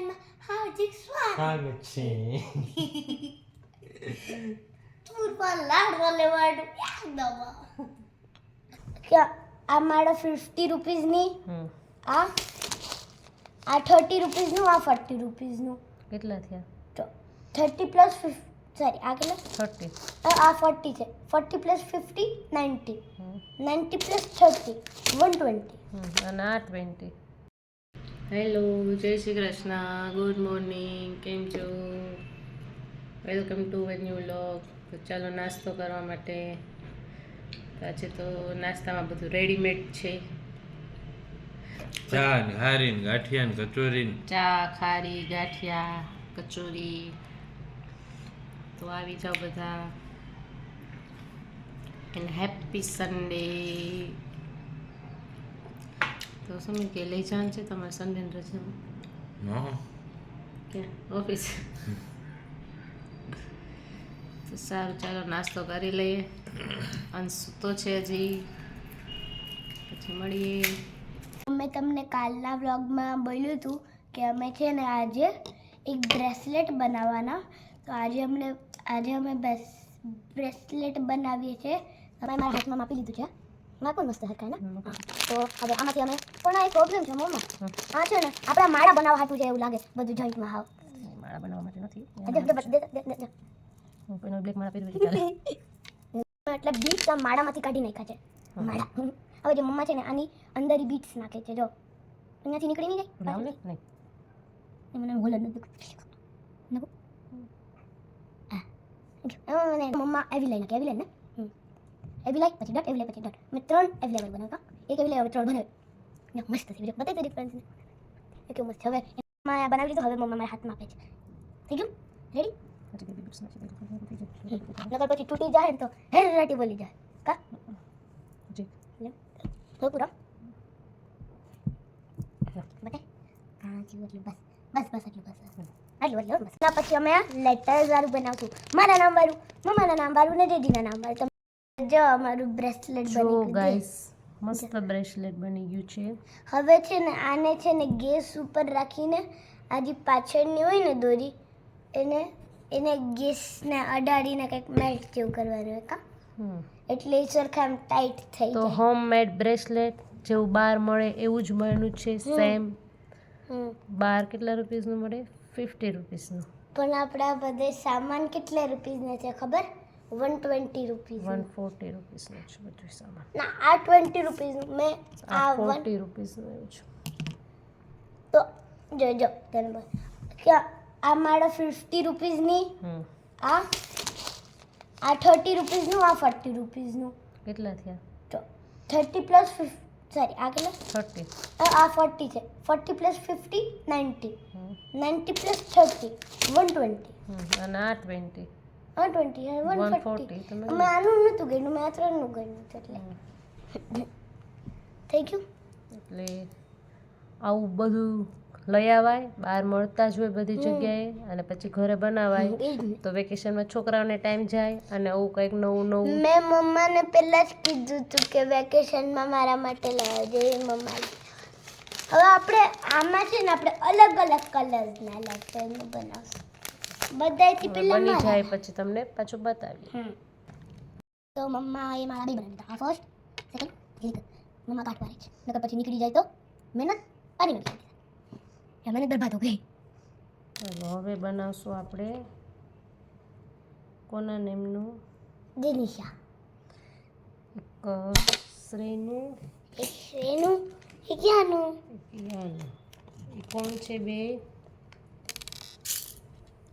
ચેનલમાં હાર્દિક સ્વાગત છે પૂર્વા લાડવા લેવાડું એકદમ ક્યાં આ મારો ફિફ્ટી રૂપીઝની આ આ થર્ટી રૂપીઝનું આ ફોર્ટી રૂપીઝનું કેટલા થયા તો થર્ટી પ્લસ સોરી આ કેટલા થર્ટી આ ફોર્ટી છે forty plus fifty ninety ninety plus thirty one twenty અને આ ટ્વેન્ટી હેલો જય શ્રી કૃષ્ણ. Good morning. કેમ છો? Welcome to van new look તો ચાલો નાસ્તો કરવા માટે. આજે તો નાસ્તામાં બધું રેડીમેડ છે. ચા ને હારી ને ગાંઠિયા ને કચોરી ચા ખારી ગાંઠિયા કચોરી. તો આવી જાઓ બધા. એન્ડ હેપી સન્ડે તો સમય કે લઈ જવાનું છે તમારે સન્ડે રજામાં નો ક્યાં ઓફિસ તો સારું ચાલો નાસ્તો કરી લઈએ અને સૂતો છે હજી પછી મળીએ અમે તમને કાલના વ્લોગમાં બોલ્યું હતું કે અમે છે ને આજે એક બ્રેસલેટ બનાવવાના. તો આજે અમને આજે અમે બ્રેસલેટ બનાવીએ છીએ. તમે મારા હાથમાં માપી લીધું છે? ના પણ મસ્ત હરખાય ને? તો હવે આમાંથી અમે પણ આ એક પ્રોબ્લેમ છે મોમાં. આ છે ને આપણા માળા બનાવવા હાથું છે એવું લાગે બધું જોઈન્ટમાં હાવ. માળા બનાવવા માટે નથી. બ્લેક માળા પહેરવી એટલે બીટ્સ આ માળામાંથી કાઢી નાખ્યા છે માળા. હવે જે મમ્મા છે ને આની અંદર બીટ્સ નાખે છે જો. અહીંયાથી નીકળી નહીં જાય? નહીં. મને હોલ નથી મમ્મા એવી લઈને એવી લાઈન ને હમ. એવી લાઈન પછી ડોટ એવી લાઈન પછી ડોટ મેં ત્રણ એવી લાઈન બનાવ્યા એક એવી લાઈન હવે ત્રણ બનાવી ને મસ્ત થઈ ગયું બતાવી ડિફરન્સ ને એ કેવું મસ્ત હવે એમાં આ બનાવી લીધું હવે મમ્મા મારા હાથમાં આપે છે થઈ ગયું રેડી પછી બેબી બુક્સ નાખી દે થઈ જાય નકર પછી તૂટી જાય ને તો હેરાટી બોલી જાય કા જી હો પૂરા બતાય હા જીવ એટલું બસ બસ બસ એટલું બસ બસ આટલું આટલું બસ ના પછી અમે આ લેટર્સ વાળું બનાવશું મારા નામ વાળું મમ્માના નામ વાળું ને ડેડીના નામ વાળું તમે જો અમારું બ્રેસલેટ બની ગયું. ગાઈસ મસ્ત બ્રેસલેટ બની ગયું છે. હવે છે ને આને છે ને ગેસ ઉપર રાખીને આ જે પાછળની હોય ને દોરી એને એને ગેસને અડાડીને કંઈક મેલ્ટ જેવું કરવાનું હોય કા? હમ. એટલે સરખા આમ ટાઈટ થઈ તો હોમ હોમમેડ બ્રેસલેટ જેવું બહાર મળે એવું જ મળ્યું છે સેમ હમ. બાર કેટલા રૂપીસનું મળે? ફિફ્ટી રૂપીસનું પણ આપણા બધે સામાન કેટલા રૂપીઝના છે ખબર? One twenty rupees one forty રૂપીસનું છે બધું સામાન. ના આ ટ્વેન્ટી રૂપીઝ મેં આ ફોર્ટી રૂપીસનું એવું છે. તો જોજો તને કે આ મારા ફિફ્ટી રૂપીઝની આ? આ થર્ટી રૂપીઝનું આ ફોર્ટી રૂપીઝનું કેટલા થયા? તો થર્ટી પ્લસ સોરી આ કેટલા? થર્ટી આ- ફોર્ટી છે. Forty plus fifty ninety ninety plus thirty one twenty અને આ ટ્વેન્ટી હા ટ્વેન્ટી વન 140 ફોર્ટી આનું નહોતું ગણ્યું મેં આ ત્રણનું ગણ્યું એટલે. થઈ ગયું? એટલે આવું બધું લઈ આવાય બહાર મળતા જ હોય બધી જગ્યાએ અને પછી ઘરે બનાવાય. તો વેકેશનમાં છોકરાઓને ટાઈમ જાય અને આવું કંઈક નવું નવું. મેં મમ્માને પહેલાં જ કીધું હતું કે વેકેશનમાં મારા માટે લાવજો એ મમ્મા હવે આપણે આમાં છે ને આપણે અલગ અલગ કલર્સના લેટરનું બનાવશું. હવે પહેલા બની જાય પછી તમને પાછું બતાવી. તો મમ્મા એ મારા બી બનાવી દીધા આ ફર્સ્ટ સેકન્ડ થ્રી મમ્મા કાઢવા છે. નકર પછી નીકળી જાય તો મહેનત અને એ મને બરબાદ હો ગઈ ચાલો હવે બનાવશું આપણે કોના નેમનું? દિનિશા. એક શ્રેનું. એ શ્રેનું. એક યાનું. એ કોણ છે બે?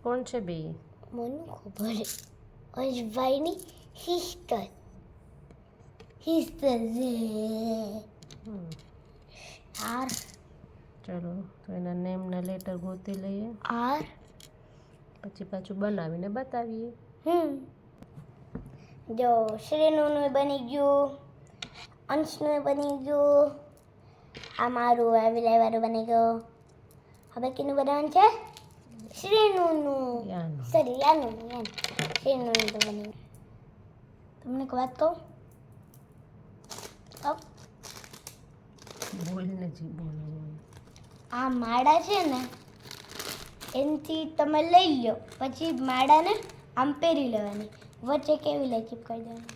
કોણ છે બે? મને ખબર છે. અજભાઈની સિસ્ટર સિસ્ટર આર. ચલો તો એના નેમના લેટર ગોતી લઈએ. આર. પછી પાછું બનાવીને બતાવીએ. હમ. જો શ્રેનુનું બની ગયું. અંશનું બની ગયું. આ મારું વિલાયવાળું બની ગયું. હવે કેનું બનાવવાનું છે? શ્રેનુનું. સોરી યાનું યાનું. શ્રેનુનું તો બની તમને એક વાત કહું? કહું? બોલને જી બોલો બોલો. આ માળા છે ને એનાથી તમે લઈ લો. પછી માળાને આમ પહેરી લેવાની. વચ્ચે કેવી લચીપ કરી દેવાની?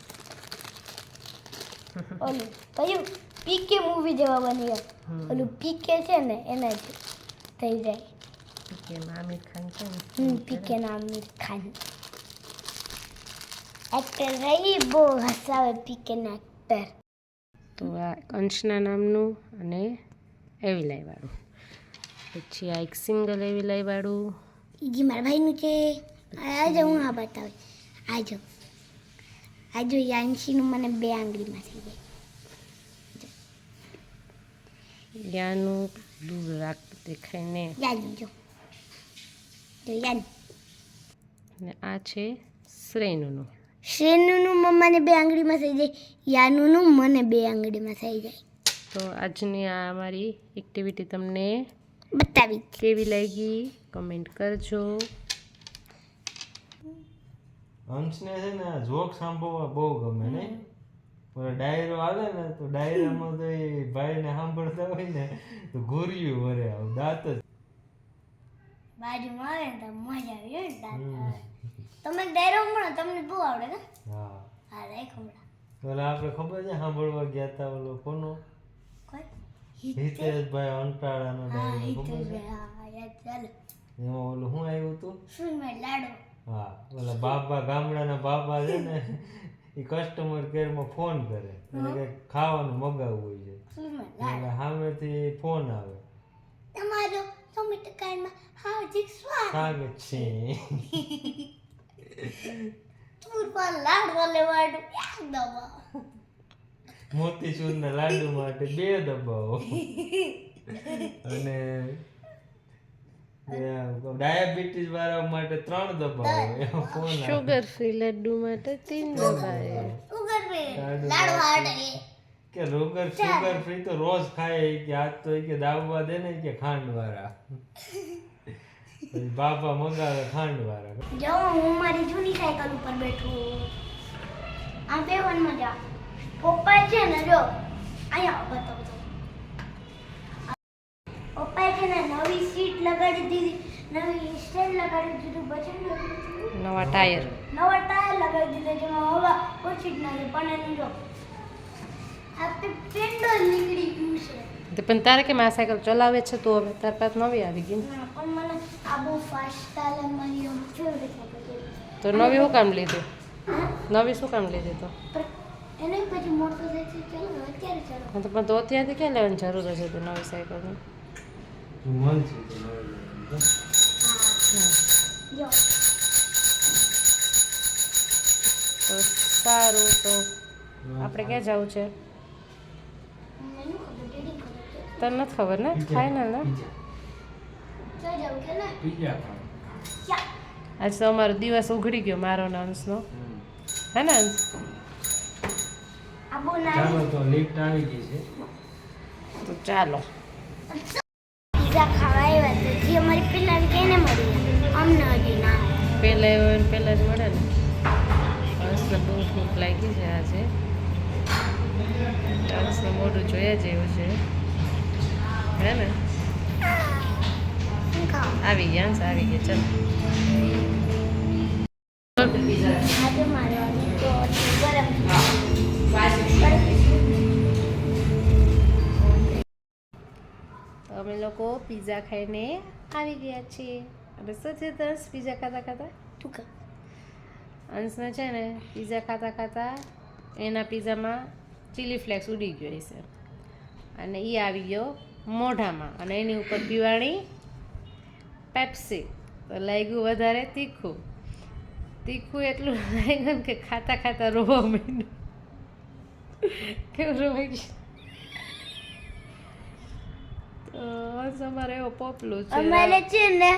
ઓલું કયું પીકે મૂવી જેવા બની ગયા ઓલું પીકે છે ને એનાથી થઈ જાય. કે આમિર ખાન છે ને? હમ પીકે નામ આમિર ખાન એક્ટર રહી બહુ હસાવે પીકે ના એક્ટર તો આ કંશના નામનું અને એવી લાઈવાળું. પછી આ એક સિંગલ એવી લાઈવાળું. બીજી મારા ભાઈનું છે. આજે હું આ બતાવું. આજો આજો યાંશીનું મને બે આંગળીમાં થઈ જાય. યાનું દૂર રાખ દેખાય ને. યાદ. અને આ છે શ્રેનુનું. શ્રેનુનું મમ્માને બે આંગળીમાં થઈ જાય. યાનુનું મને બે આંગળીમાં થઈ જાય. તો આજની આ અમારી એક્ટિવિટી તમને બતાવી. કેવી લાગી? કમેન્ટ કરજો. હંસને છે ને જોક સાંભળવા બહુ ગમે ને પણ ડાયરો આવે ને તો ડાયરામાં તો એ ભાઈને સાંભળતા હોય ને તો ઘોર્યું વરે આવ દાંત જ બાજુમાં આવે ને તો મજા આવી હોય ને દાદા. તમે ડાયરો મળો તમને બહુ આવડે ને? હા. હા રાખ હમણાં. ઓલા આપણે ખબર છે સાંભળવા ગયા હતા ઓલો કોનો? હિતેશભાઈ અંટાળાનો ડાયરો ખબર છે? એમાં ઓલું શું આવ્યું હતું? શું લાડો? હા ઓલા બાબા ગામડાના બાબા છે ને એ કસ્ટમર કેરમાં ફોન કરે. અને કે ખાવાનું મગાવવું હોય છે. એટલે સામેથી ફોન આવે. તમારો ટોમેટો કારમાં હાર્દિક સ્વાગત છે પૂર્વા લાડવા લેવાડું એક દવા મોતીચૂરના લાડુ માટે બે દબાવો અને ડાયાબિટીસ વાળા માટે ત્રણ દબાવો ફોન શુગર ફ્રી લડ્ડુ માટે તીન મે લાડવા આડે કે રોગર સુગર ફ્રી તો રોજ ખાય કે આજ તો કે દાવવા દે ને કે ખાંડ વાળા બાપા મંગાવે ખાંડ વાળા જો હું મારી જૂની સાયકલ ઉપર બેઠું આ બેવનમાં મજા પપ્પા છે ને જો અહીંયા બતાવ તો પપ્પાએ છે ને નવી સીટ લગાડી દીધી. નવી સ્ટેન્ડ લગાડી દીધું બચન નવા ટાયર. નવા ટાયર લગાડી દીધા જેમાં હવા ઓછી જ નથી પણ એનું જો આ પેન્ડલ નીકળી ગયું છે તે પણ તારે કેમ આ સાયકલ ચલાવે છે તો હવે? તાર પાસે નવી આવી ગઈ તો નવી શું કામ લીધી? નવી શું કામ લીધી તો? પણ એને પછી મોટરસાઇકલ ચાલો અત્યારે ચાલો. હા તો અત્યારથી ક્યાં લેવાની જરૂર હશે તો નવી સાયકલની? છે તો નવી તો સારું તો આપણે ક્યાં જવું છે? તને નથી ખબર ને ફાઇનલ ને આજ તો અમારો દિવસ ઉઘડી ગયો મારો ને અંશનો હે ને અંશ તો લિફ્ટ આવી ગઈ છે તો ચાલો પહેલાં પહેલાં જ મળે ને બસ બહુ ભૂખ લાગી છે આજે અંશનું મોઢું જોયા જેવું છે. હે ને? આવી ગયા હંસ આવી ગયા. ચાલો. તો અમે લોકો પીઝા ખાઈને આવી ગયા છીએ. અને શું છે તરસ? પીઝા ખાતા ખાતા? તું અંશને છે ને પીઝા ખાતા ખાતા એના પીઝામાં ચીલી ફ્લેક્સ ઉડી ગયો હશે. અને એ આવી ગયો મોઢામાં. અને એની ઉપર પીવાણી પેપ્સી તો લાગ્યું વધારે તીખું. તીખું એટલું લાગ્યું કે ખાતા ખાતા રોવા માંડ્યું. કેવું રોવાઈ ગયું? તો અમારે એવો પોપલું છે. અમારે છે ને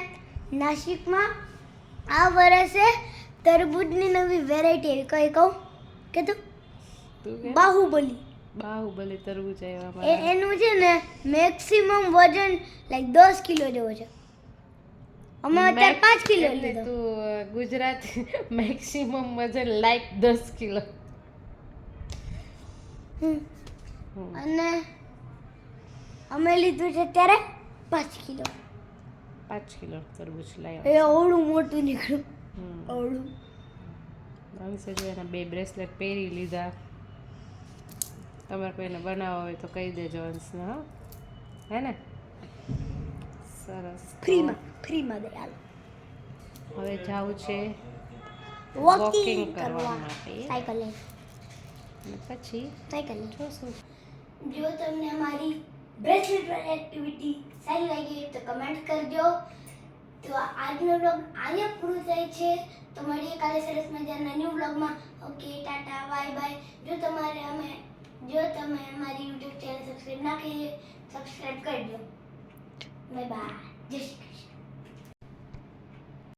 નાસિકમાં આ વર્ષે તરબૂજની નવી વેરાયટી કઈ કહું? કે તું? બાહુબલી. બાહુબલી તરબૂચ આવ્યા એનું છે ને મેક્સિમમ વજન લાઈક દસ કિલો જેવો છે. અમે અત્યારે પાંચ કિલો લીધો. તું અ, મેક્સિમમ વજન લાઈક દસ કિલો. અને અમે લીધું છે ત્યારે પાંચ કિલો. પાંચ કિલો તરબૂચ એ અવળું ઓળું મોટું નીકળ્યું. અવળું. ઓળું અંશે જો એના બે બ્રેસલેટ પહેરી લીધા. તમારે કોઈને બનાવવા હોય તો કહી દેજો અંશને હા. હે ને? સરસ. ફ્રીમાં ફ્રીમાં દે હાલો. હવે જાવું છે વોકિંગ કરવા. માટે. સાયકલ પછી? સાયકલ જોશું. જો તમને અમારી બ્રેસલેટ વાળી એક્ટિવિટી સારી લાગી તો કમેન્ટ કરજો. તો આજનો બ્લોગ અહીંયા પૂરું થાય છે. તો મળીએ કાલે સરસ મજાના ન્યૂ બ્લોગમાં ઓકે ટાટા બાય બાય જો તમારે અમે જો તમે અમારી યુટ્યુબ ચેનલ સબસ્ક્રાઈબ ના કરી સબસ્ક્રાઈબ કરજો બાય બાય જય શ્રી કૃષ્ણ.